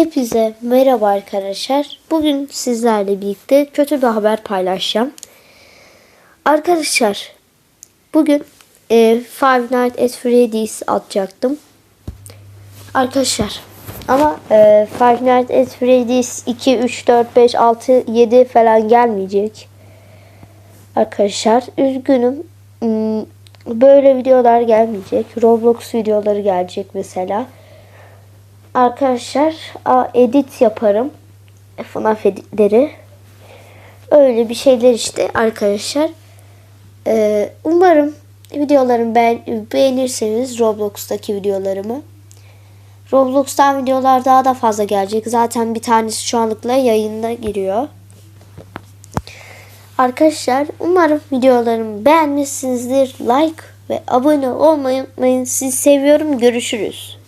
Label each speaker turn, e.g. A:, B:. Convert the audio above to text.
A: Hepinize merhaba arkadaşlar. Bugün sizlerle birlikte kötü bir haber paylaşacağım. Arkadaşlar bugün e, Five Nights at Freddy's atacaktım. Arkadaşlar ama e, Five Nights at Freddy's 2, 3, 4, 5, 6, 7 falan gelmeyecek. Arkadaşlar üzgünüm. Hmm, Böyle videolar gelmeyecek. Roblox videoları gelecek mesela. Arkadaşlar edit yaparım. FNAF editleri. Öyle bir şeyler işte arkadaşlar. Ee, umarım videolarımı beğen beğenirseniz Roblox'taki videolarımı. Roblox'tan videolar daha da fazla gelecek. Zaten bir tanesi şu anlıkla yayında giriyor. Arkadaşlar umarım videolarımı beğenmişsinizdir. Like ve abone olmayı unutmayın. Sizi seviyorum. Görüşürüz.